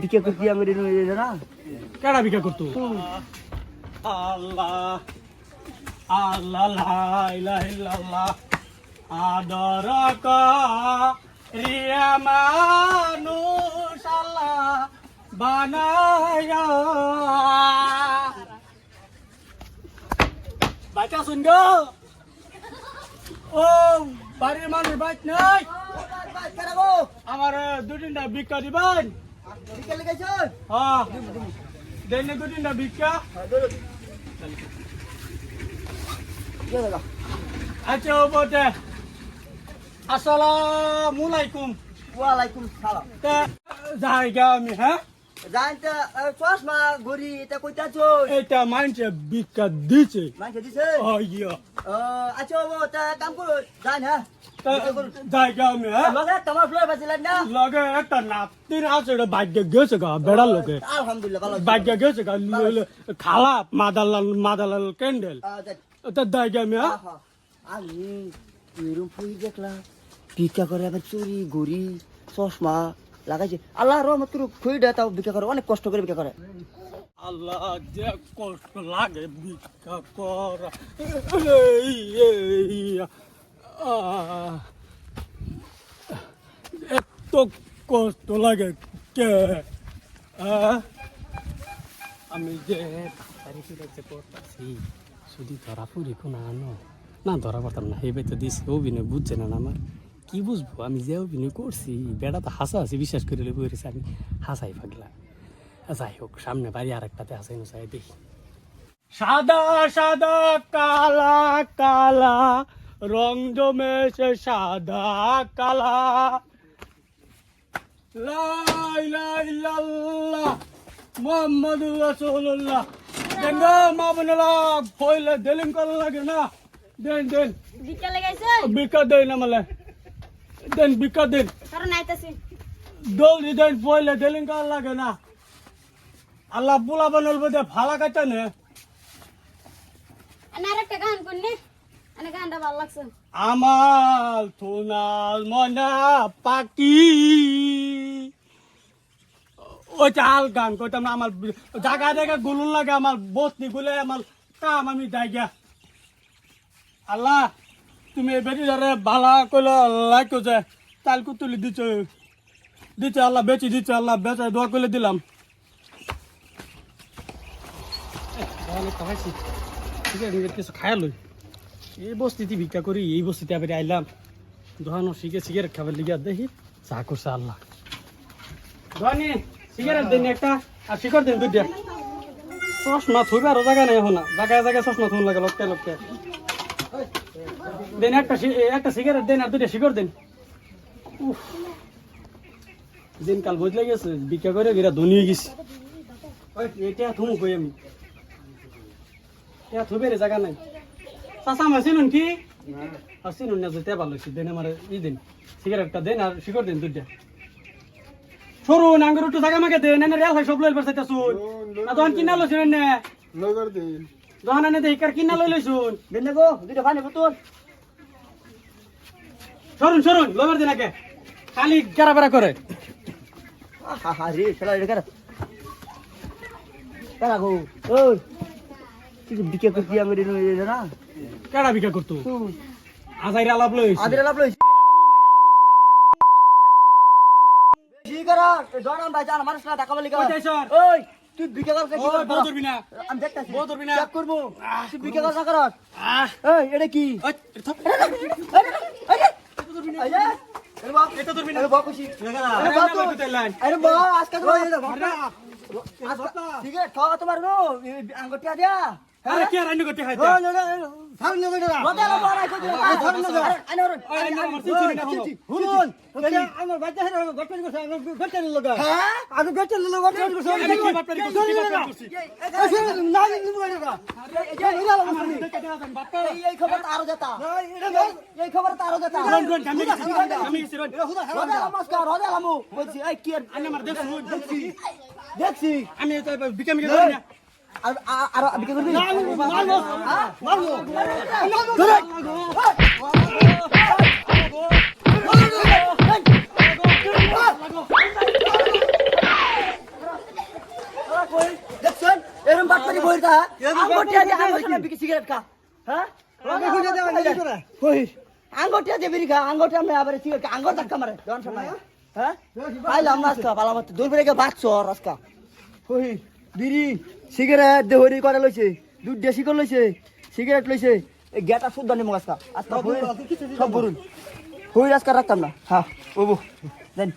বিকে করতে আমি না কেডা ভিক্ষা করতো আল্লাহ আল্লাহ লা ইলাহা ইল্লাল্লাহ আদর রিয়া মানুষ আল্লাহ বানায়া বাচ্চা শুন গো ও বাড়ির মানুষ বাইক নাই আমার দুদিনটা ভিক্ষা দিবেন? হ্যাঁ। দেন দু ভিক্ষা। আচ্ছা বটে। আসসালামু আলাইকুম। ওয়ালাইকুম সালাম। যাই গা আমি হ্যাঁ? জানতে চশমা ঘড়ি এটা কইতা আছো এটা মাইনছে ভিক্ষা দিছে। মানছে দিছে? ও ইয়া। আচ্ছা ও তা কাম করো জান হ্যাঁ? খালা মাদালাল মাদালাল ক্যান্ডেল। তা জায়গা আমি হ্যাঁ? দেখলাম। ভিক্ষা করে আবার চুরি ঘড়ি চশমা লাগাইছে। আল্লাহ রহমত করুক খুঁড়ে তাও ভিক্ষা করে, অনেক কষ্ট করে ভিক্ষা করে। আল্লাহ যে কষ্ট লাগে এত কষ্ট লাগে কে? আমি যে শুধু ধরা পড়ি কোনো আনো। না, ধরা পড়তাম না হেবে তো দিছি, অভিনয় বুঝছে না না আমার। কি বুঝব? আমি যে অভিনয় করছি বেড়া তো হাসা হাসি বিশ্বাস করে লেগে রয়েছে আমি হাসাই পাগলা। যাই হোক সামনে বাড়ি আর একটাতে হাসাই নুসাই দেখি। সাদা সাদা কালা কালা রং জমেছে সাদা কালা। লাই লাই লাল্লাহ মোহাম্মদুর রাসূলুল্লাহ। দেন গো মামুনুল্লাহ ফইলে দেলিং করা লাগে না। দেন দেন। ভিক্ষা লাগাইছে বিকা দেন আমলে দেন বিকা দেন। কারণ আইতাছি। দৌড়ি দেন ফইলে দেলিং করা লাগে না? আল্লাহ বুলা বানল বদে ফালা কাটা নে। আমি আর একটা গান গানটা ভালো লাগছে। আমার সোনাল মনা পাকি ওই চাল গান করতাম না আমার জায়গা জায়গা গুলুন লাগে আমার বসনি গুলে আমার কাম আমি গিয়া আল্লাহ। তুমি বেটি ধরে ভালা কইলে লাইকো যে, তাল তুলি দিছ দিচ্ছে আল্লাহ, বেচি দিচ্ছে আল্লাহ বেচা দোয়া করলে দিলাম। ঠিক আছে কিছু খায়া লই। এই বস্তিতে ভিক্ষা করি, এই বস্তিতে আবার আইলাম। দোহানো শিখে সিগারেট খাবার লিগে দেখি চা করছে আল্লাহ। দোহানি, সিগারেট দিন একটা, আর শিকড় দিন দুইটা। চশমা থইবে আরও জায়গা নেই এখন। জায়গায় জায়গায় চশমা থুন লাগে লোককে লোককে দেন একটা একটা সিগারেট দেন আর দুইটা শিকড় দিন। উফ। দিন কাল বদলে গেছে ভিক্ষা করে গেরা ধনী হয়ে গেছি। এটা থুমু কই আমি? এটা থুবে রে জায়গা নাই। চাচা আমার চিনুন কি? আর চিনুন না যেতে ভালো হয়েছে। দেন আমার ই দিন সিগারেটটা দেন আর শিকড় দিন দুইটা। সরুন আঙ্গুর একটু জায়গা মাকে দেন এনে রেল হয় সব পারছে শুন না তখন কিনা লইছুন নে। নগর দিন। এনে দেই কার কিনা লই লইছুন? দেন গো দুটো পানি বোতল সরুন সরুন লইবার দিন আগে। খালি গেরা করে। হা হা রে কারা কারা গো ওই। তুই বিকে করতে আমি না। কেডা বিকা করতো? আজাইরা লাভ লইছ। আদের লাভ লইছি। বেশি করা দরাম ভাই জান মানুষ না টাকা বলি কই যাই স্যার? ওই। তুই বিকে কর কি ওই বউ ধরবি না আমি দেখতাছি বউ ধরবি না। চেক করব তুই বিকে কর না কর এই এটা কি এটা ধরবি না বাপ খুশি আরে বাপ? আরে বাপ আজকে তো ঠিক আছে ঠকা তোমার নো আঙ্গুটিয়া দিয়া আরে কি আইন করতে খাইতে ও না না সামনে না না রোদে বড় আই কই আই ধর না আই না ওই, আইন আমার চিনছি না হলো। হুন আমার বাচ্চা হেরে গটন করছে আমি গটন লগা হ্যাঁ? আমি গটন লগা গটন করছে। আমি কি বাটপারি করছি, কি বাটপারি করছি? না না নিবো না এই এই খবর আরও যেতা এই খবর আরও যেতা রন, রন, আমি আমি গেছি, রন। রোদে নমস্কার রোদে লামু বলছি এই কি আইন আমার দেখছি। দেখছি। আমি তো এবার বিকা না। আর আর বিকে করবি মারবো মারবো মারবো দেখছেন এরকম বাটপারি বইর কা আঙ্গুটিয়া দিয়ে আমার সামনে বিকি সিগারেট খা হ্যাঁ কই আঙ্গুটিয়া দিয়ে বিড়ি খা আঙ্গুটিয়া আমি আবার সিগারেট আঙ্গুর ধাক্কা মারে দন সময় হ্যাঁ পাইলাম না আজকা পালামত দূর বেড়ে গিয়ে বাচ্চ আজকা কই বিড়ি সিগারেট দেহরি করে লইছে দুধ দেশি করে লইছে সিগারেট লইছে। গেটা শুদ্ধ নিমো আজকা। আজকা সব বলুন। হই আজকা রাখতাম না। হ্যাঁ ওবো। দেন।